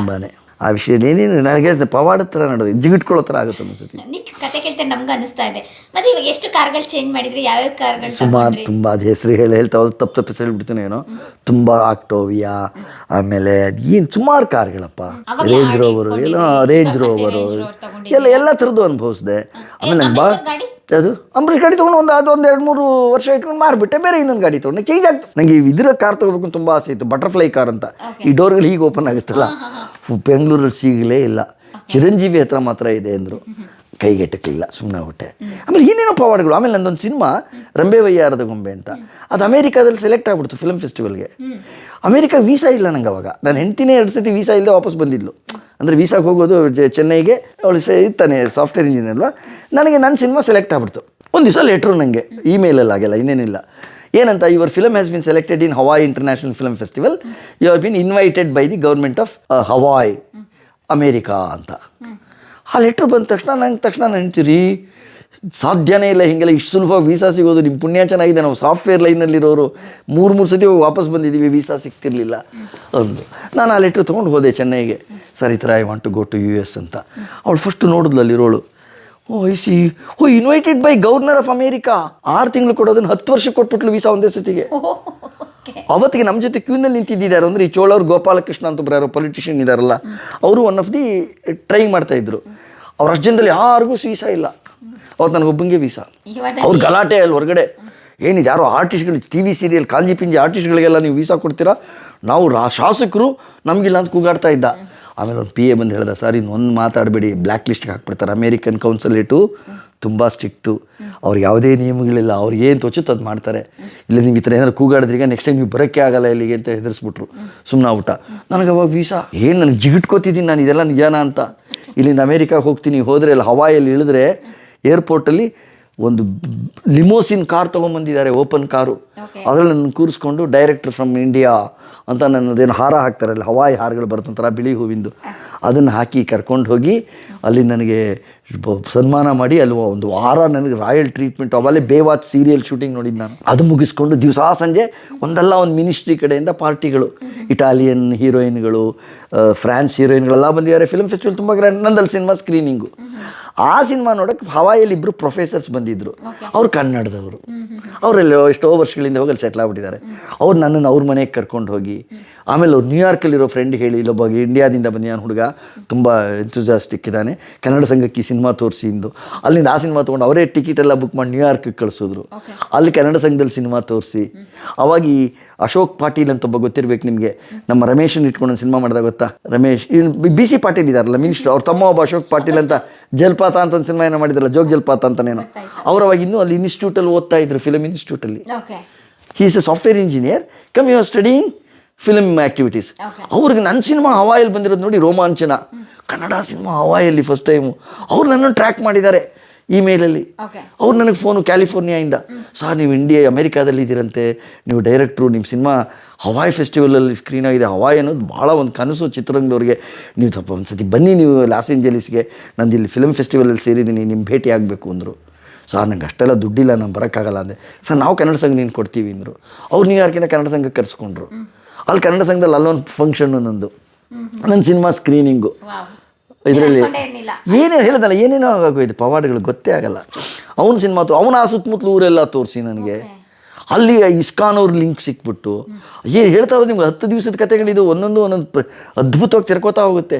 ಆ ವಿಷಯ ಏನೇನು ನನಗೆ ಪವಾಡ ಥರ ನಡೆದು ಜಿಗಿಟ್ಕೊಳ್ಳೋ ಥರ ಆಗುತ್ತೆ ಅನ್ಸುತ್ತೆ ಕತೆ ಕೇಳ್ತಾರೆ ನಮ್ಗೆ ಅನಿಸ್ತಾ ಇದೆ. ಮತ್ತೆ ಇವಾಗ ಎಷ್ಟು ಕಾರ್ಗಳು ಚೇಂಜ್ ಮಾಡಿದ್ರಿ ಯಾವ್ಯಾವ ಕಾರ್ಗಳು ಸುಮಾರು ತುಂಬ ಅದು ಹೆಸರು ಹೇಳಿ ಹೇಳ್ತಾ ಹೋದ್ರೆ ತಪ್ಪು ತಪ್ಪು ಹೆಸರು ಹೇಳ್ಬಿಡ್ತೀನಿ ಏನೋ. ತುಂಬ ಆಕ್ಟೋವಿಯಾ ಆಮೇಲೆ ಏನು ಸುಮಾರು ಕಾರ್ಗಳಪ್ಪ. ರೇಂಜ್ ರೋವರು ಏನೋ ರೇಂಜ್ ರೋವರು? ಎಲ್ಲ ಎಲ್ಲ ಥರದ್ದು ಅನುಭವಿಸಿದೆ. ಆಮೇಲೆ ನಂಗೆ ಭಾಳ ಅದು ಅಂಬರೀಷ್ ಗಾಡಿ ತೊಗೊಂಡು ಒಂದು ಅದೊಂದು ಎರಡು ಮೂರು ವರ್ಷ ಇಟ್ಕೊಂಡು ಮಾರ್ಬಿಟ್ಟೆ ಬೇರೆ ಇನ್ನೊಂದು ಗಾಡಿ ತೊಗೊಂಡು. ಚೇಂಜ್ ಆಗ್ತು ನನಗೆ ವಿದ್ರ ಕಾರ್ ತೊಗೋಬೇಕು ಅಂತ ತುಂಬ ಆಸೆ ಇತ್ತು ಬಟರ್ಫ್ಲೈ ಕಾರ್ ಅಂತ. ಈ ಡೋರ್ಗಳು ಹೀಗೆ ಓಪನ್ ಆಗುತ್ತಲ್ಲ? *laughs* ಬೆಂಗಳೂರಲ್ಲಿ ಸಿಗಲೇ ಇಲ್ಲ. ಚಿರಂಜೀವಿ ಹತ್ರ ಮಾತ್ರ ಇದೆ ಅಂದರು. ಕೈಗೆಟಕ್ಲಿಲ್ಲ ಸುಮ್ಮನೆ ಹೊಟ್ಟೆ ಆಮೇಲೆ ಏನೇನೋ ಪವಾಡಗಳು, ಆಮೇಲೆ ನಂದೊಂದು ಸಿನಿಮಾ ರಂಬೆ ವಯ್ಯಾರದ ಗೊಂಬೆ ಅಂತ. ಅದು ಅಮೇರಿಕಾದಲ್ಲಿ ಸೆಲೆಕ್ಟ್ ಆಗ್ಬಿಡ್ತು ಫಿಲ್ಮ್ ಫೆಸ್ಟಿವಲ್ಗೆ ಅಮೇರಿಕಾ ವೀಸಾ ಇಲ್ಲ ನಂಗೆ ಅವಾಗ. ನಾನು ಹೆಂಡ್ತಿನೇ ಎರಡು ಸತಿ ವೀಸಾ ಇಲ್ಲದೆ ವಾಪಸ್ ಬಂದಿದ್ಲು. ಅಂದರೆ ವೀಸಾಗೆ ಹೋಗೋದು ಚೆನ್ನೈಗೆ, ಅವಳು ಸೇ, ಇರ್ತಾನೆ ಸಾಫ್ಟ್ವೇರ್ ಇಂಜಿನಿಯರ್ ಅಲ್ವಾ? ನನಗೆ ನನ್ನ ಸಿನಿಮಾ ಸೆಲೆಕ್ಟ್ ಆಗ್ಬಿಡ್ತು. ಒಂದು ದಿವಸ ಲೆಟ್ರು ನನಗೆ ಇಮೇಲಲ್ಲಿ ಆಗಿಲ್ಲ ಇನ್ನೇನಿಲ್ಲ. ಏನಂತ your film has been selected in Hawaii international film festival you have been invited by the government of Hawaii America ಅಂತ. ಆ ಲೆಟ್ರ್ ಬಂದ ತಕ್ಷಣ ನಂಗೆ ತಕ್ಷಣ ನೆನ್ತೀರಿ ಸಾಧ್ಯನೇ ಇಲ್ಲ ಹಿಂಗೆಲ್ಲ ಇಷ್ಟು ಸುಲಭ ವೀಸಾ ಸಿಗೋದು ನಿಮ್ಮ ಪುಣ್ಯ ಚೆನ್ನಾಗಿದೆ ನಾವು ಸಾಫ್ಟ್ವೇರ್ ಲೈನಲ್ಲಿರೋರು ಮೂರು ಮೂರು ಸತಿ ವಾಪಸ್ ಬಂದಿದ್ದೀವಿ ವೀಸಾ ಸಿಗ್ತಿರ್ಲಿಲ್ಲ ಅಂದು ನಾನು ಆ ಲೆಟ್ರ್ ತೊಗೊಂಡು ಹೋದೆ ಚೆನ್ನೈಗೆ. ಸರಿ ಥರ I want to go to US S ಅಂತ. ಅವಳು ಫಸ್ಟ್ ನೋಡಿದ್ಲು ಅಲ್ಲಿರೋಳು. ಓ I see oh invited by governor of America ಆರು ತಿಂಗಳು ಕೊಡೋದನ್ನು ಹತ್ತು ವರ್ಷಕ್ಕೆ ಕೊಟ್ಬಿಟ್ಲು ವೀಸಾ ಒಂದೇ ಸತಿಗೆ. ಅವತ್ತಿಗೆ ನಮ್ಮ ಜೊತೆ ಕ್ಯೂನಲ್ಲಿ ನಿಂತಿದ್ದಾರೆ ಅಂದರೆ ಈ ಚೋಳವ್ರು ಗೋಪಾಲಕೃಷ್ಣ ಅಂತ ಬರೋ ಯಾರೋ ಪೊಲಿಟಿಷಿಯನ್ ಇದ್ದಾರಲ್ಲ ಅವರು ಒನ್ ಆಫ್ ದಿ ಟ್ರೈ ಮಾಡ್ತಾ ಇದ್ರು. ಅವ್ರ ಅಷ್ಟು ಜನದಲ್ಲಿ ಯಾರಿಗೂ ವೀಸಾ ಇಲ್ಲ. ಅವತ್ತು ನನಗೊಬ್ಬಂಗೆ ವೀಸಾ ಅವ್ರು ಅವ್ರ ಗಲಾಟೆ ಅಲ್ಲಿ ಹೊರಗಡೆ. ಏನಿದೆ ಯಾರೋ ಆರ್ಟಿಸ್ಟ್ಗಳು ಟಿ ವಿ ಸೀರಿಯಲ್ ಕಾಂಜಿ ಪಿಂಜಿ ಆರ್ಟಿಸ್ಟ್ಗಳಿಗೆಲ್ಲ ನೀವು ವೀಸಾ ಕೊಡ್ತೀರಾ? ನಾವು ರಾ ಶಾಸಕರು ನಮಗಿಲ್ಲ ಅಂತ ಕೂಗಾಡ್ತಾ ಇದ್ದ. ಆಮೇಲೆ ಒಂದು ಪಿ ಎ ಬಂದು ಹೇಳ್ದೆ ಸರ್ ಇನ್ನು ಒಂದು ಮಾತಾಡಬೇಡಿ ಬ್ಲ್ಯಾಕ್ ಲಿಸ್ಟ್ಗೆ ಹಾಕ್ಬಿಡ್ತಾರೆ. ಅಮೇರಿಕನ್ ಕೌನ್ಸಿಲೇಟು ತುಂಬ ಸ್ಟ್ರಿಕ್ಟು. ಅವ್ರಿಗೆ ಯಾವುದೇ ನಿಯಮಗಳಿಲ್ಲ ಅವ್ರಿಗೆ ಏನು ತೋಚುತ್ತೆ ಅದು ಮಾಡ್ತಾರೆ. ಇಲ್ಲ ನೀವು ಈ ಥರ ಏನಾದ್ರು ಕೂಗಾಡಿದ್ರೀಗ ನೆಕ್ಸ್ಟ್ ಟೈಮ್ ನೀವು ಬರೋಕ್ಕೆ ಆಗಲ್ಲ ಇಲ್ಲಿಗೆ ಅಂತ ಹೆದರ್ಸ್ಬಿಟ್ರು. ಸುಮ್ಮನೆ ಊಟ ನನಗೆ ಅವಾಗ ವೀಸಾ ಏನು ನನಗೆ ಜಿಗಿಟ್ಕೋತಿದ್ದೀನಿ ನಾನು ಇದೆಲ್ಲ ನಿಜಾನ ಅಂತ. ಇಲ್ಲಿಂದ ಅಮೇರಿಕಾಗೆ ಹೋಗ್ತೀನಿ ಹೋದರೆ ಅಲ್ಲಿ ಹವಾಯಲ್ಲಿ ಇಳಿದ್ರೆ ಏರ್ಪೋರ್ಟಲ್ಲಿ ಒಂದು ಲಿಮೋಸಿನ್ ಕಾರ್ ತೊಗೊಂಬಂದಿದ್ದಾರೆ ಓಪನ್ ಕಾರು ಅದರಲ್ಲಿ ನನ್ನ ಕೂರಿಸ್ಕೊಂಡು ಡೈರೆಕ್ಟರ್ ಫ್ರಮ್ ಇಂಡಿಯಾ ಅಂತ ನನ್ನದೇನು ಹಾರ ಹಾಕ್ತಾರೆ ಅಲ್ಲಿ ಹವಾಯಿ ಹಾರಗಳು ಬರ್ತಂತಾರೆ ಬಿಳಿ ಹೂವಿಂದು. ಅದನ್ನು ಹಾಕಿ ಕರ್ಕೊಂಡು ಹೋಗಿ ಅಲ್ಲಿ ನನಗೆ ಸನ್ಮಾನ ಮಾಡಿ ಅಲ್ಲಿ ಒಂದು ವಾರ ನನಗೆ ರಾಯಲ್ ಟ್ರೀಟ್ಮೆಂಟ್ ಅವಲ್ಲೇ ಬೇವಾಚ್ ಸೀರಿಯಲ್ ಶೂಟಿಂಗ್ ನೋಡಿದ್ದು ನಾನು. ಅದು ಮುಗಿಸ್ಕೊಂಡು ದಿವಸ ಸಂಜೆ ಒಂದಲ್ಲ ಒಂದು ಮಿನಿಸ್ಟ್ರಿ ಕಡೆಯಿಂದ ಪಾರ್ಟಿಗಳು. ಇಟಾಲಿಯನ್ ಹೀರೋಯಿನ್ಗಳು ಫ್ರಾನ್ಸ್ ಹೀರೋಯಿನ್ಗಳೆಲ್ಲ ಬಂದಿದ್ದಾರೆ. ಫಿಲ್ಮ್ ಫೆಸ್ಟಿವಲ್ ತುಂಬ ಗ್ರ್ಯಾಂಡ್ ನಂದಲ್ಲಿ ಸಿನಿಮಾ ಸ್ಕ್ರೀನಿಂಗು ಆ ಸಿನಿಮಾ ನೋಡೋಕ್ಕೆ ಹವಾಯಲ್ಲಿ ಇಬ್ಬರು ಪ್ರೊಫೆಸರ್ಸ್ ಬಂದಿದ್ದರು ಅವ್ರು ಕನ್ನಡದವರು. ಅವರಲ್ಲಿ ಎಷ್ಟೋ ವರ್ಷಗಳಿಂದ ಹೋಗಿ ಅಲ್ಲಿ ಸೆಟ್ಲ್ ಆಗ್ಬಿಟ್ಟಿದ್ದಾರೆ. ಅವ್ರು ನನ್ನನ್ನು ಅವ್ರ ಮನೆಗೆ ಕರ್ಕೊಂಡು ಹೋಗಿ ಆಮೇಲೆ ಅವ್ರು ನ್ಯೂಯಾರ್ಕಲ್ಲಿರೋ ಫ್ರೆಂಡ್ ಹೇಳಿ ಇಲ್ಲೊಬ್ಬ ಇಂಡಿಯಾದಿಂದ ಬಂದಿದ್ದಾನೆ ಹುಡುಗ ತುಂಬ ಎಂಥೂಸಿಯಾಸ್ಟಿಕ್ ಇದ್ದಾನೆ. ಕನ್ನಡ ಸಂಘಕ್ಕೆ ಈ ಸಿನಿಮಾ ತೋರಿಸಿ ಇಂದು ಅಲ್ಲಿಂದ ಆ ಸಿನಿಮಾ ತೊಗೊಂಡು ಅವರೇ ಟಿಕೆಟ್ ಎಲ್ಲ ಬುಕ್ ಮಾಡಿ ನ್ಯೂಯಾರ್ಕಿಗೆ ಕಳಿಸಿದ್ರು. ಅಲ್ಲಿ ಕನ್ನಡ ಸಂಘದಲ್ಲಿ ಸಿನಿಮಾ ತೋರಿಸಿ. ಅವಾಗ ಈ ಅಶೋಕ್ ಪಾಟೀಲ್ ಅಂತ ಒಬ್ಬ ಗೊತ್ತಿರ್ಬೇಕು ನಿಮಗೆ. ನಮ್ಮ ರಮೇಶನ್ ಇಟ್ಕೊಂಡು ಒಂದು ಸಿನಿಮಾ ಮಾಡಿದಾಗ ಗೊತ್ತಾ? ರಮೇಶ್ ಬಿ ಸಿ ಪಾಟೀಲ್ ಇದಾರಲ್ಲ ಮಿನಿಸ್ಟರ್ ಅವ್ರ ತಮ್ಮ ಒಬ್ಬ ಅಶೋಕ್ ಪಾಟೀಲ್ ಅಂತ ಜಲಪಾತ ಅಂತ ಒಂದು ಸಿನಿಮಾ ಏನೋ ಮಾಡಿದ್ರಲ್ಲ ಜೋಗ್ ಜಲಪಾತ ಅಂತಾನೇನೋ ಅವ್ರ ಅವಾಗ ಇನ್ನೂ ಅಲ್ಲಿ ಇನ್ಸ್ಟಿಟ್ಯೂಟಲ್ಲಿ ಓದ್ತಾ ಇದ್ರು film ಇನ್ಸ್ಟಿಟ್ಯೂಟಲ್ಲಿ is a software engineer come you are studying film activities. ಅವ್ರಿಗೆ ನನ್ನ ಸಿನಿಮಾ ಹವಾಯಲ್ಲಿ ಬಂದಿರೋದು ನೋಡಿ ರೋಮಾಂಚನ. ಕನ್ನಡ ಸಿನಿಮಾ ಹವಾಯಲ್ಲಿ ಫಸ್ಟ್ ಟೈಮು ಅವ್ರು ನನ್ನನ್ನು ಟ್ರ್ಯಾಕ್ ಮಾಡಿದ್ದಾರೆ. ಇಮೇಲಲ್ಲಿ. ಅವ್ರು ನನಗೆ ಫೋನು ಕ್ಯಾಲಿಫೋರ್ನಿಯಾಯಿಂದ. ಸರ್ ನೀವು ಇಂಡಿಯಾ ಅಮೆರಿಕಾದಲ್ಲಿ ಇದ್ದೀರಂತೆ. ನೀವು ಡೈರೆಕ್ಟ್ರು ನಿಮ್ಮ ಸಿನಿಮಾ ಹವಾಯ್ ಫೆಸ್ಟಿವಲಲ್ಲಿ ಸ್ಕ್ರೀನ್ ಆಗಿದೆ. ಹವಾಯ್ ಅನ್ನೋದು ಭಾಳ ಒಂದು ಕನಸು ಚಿತ್ರರಂಗದವ್ರಿಗೆ. ನೀವು ಸ್ವಲ್ಪ ಒಂದು ಸತಿ ಬನ್ನಿ ನೀವು ಲಾಸ್ ಏಂಜಲೀಸ್ಗೆ. ನಂದು ಇಲ್ಲಿ ಫಿಲಮ್ ಫೆಸ್ಟಿವಲಲ್ಲಿ ಸೇರಿದ್ದೀನಿ ನಿಮ್ಮ ಭೇಟಿ ಆಗಬೇಕು ಅಂದರು. ಸರ್ ನಂಗೆ ಅಷ್ಟೆಲ್ಲ ದುಡ್ಡಿಲ್ಲ ನಾನು ಬರೋಕ್ಕಾಗಲ್ಲ ಅಂದೆ. ಸರ್ ನಾವು ಕನ್ನಡ ಸಂಘ ನೀನು ಕೊಡ್ತೀವಿ ಅಂದರು. ಅವ್ರು ನ್ಯೂಯಾರ್ಕಿಂದ ಕನ್ನಡ ಸಂಘಕ್ಕೆ ಕರೆಸ್ಕೊಂಡ್ರು. ಅಲ್ಲಿ ಕನ್ನಡ ಸಂಘದಲ್ಲಿ ಅಲ್ಲೊಂದು ಫಂಕ್ಷನ್ನು ನಂದು ನನ್ನ ಸಿನಿಮಾ ಸ್ಕ್ರೀನಿಂಗು ಇದರಲ್ಲಿ ಏನೇನು ಹೇಳಿದಲ್ಲ ಏನೇನೋ ಆಗೋಯ್ತು ಪವಾಡಗಳು ಗೊತ್ತೇ ಆಗಲ್ಲ. ಅವನ ಸಿನಿಮಾ ತೋ ಅವನ ಆ ಸುತ್ತಮುತ್ತಲು ಊರೆಲ್ಲ ತೋರಿಸಿ ನನಗೆ. ಅಲ್ಲಿ ಇಸ್ಕಾನ್ ಅವ್ರ ಲಿಂಕ್ ಸಿಕ್ಬಿಟ್ಟು. ಏನು ಹೇಳ್ತಾ ಹೋದ್ರೆ ನಿಮ್ಗೆ ಹತ್ತು ದಿವಸದ ಕತೆಗಳಿದು ಒಂದೊಂದು ಒಂದೊಂದು ಅದ್ಭುತವಾಗಿ ತೆರ್ಕೋತಾ ಹೋಗುತ್ತೆ.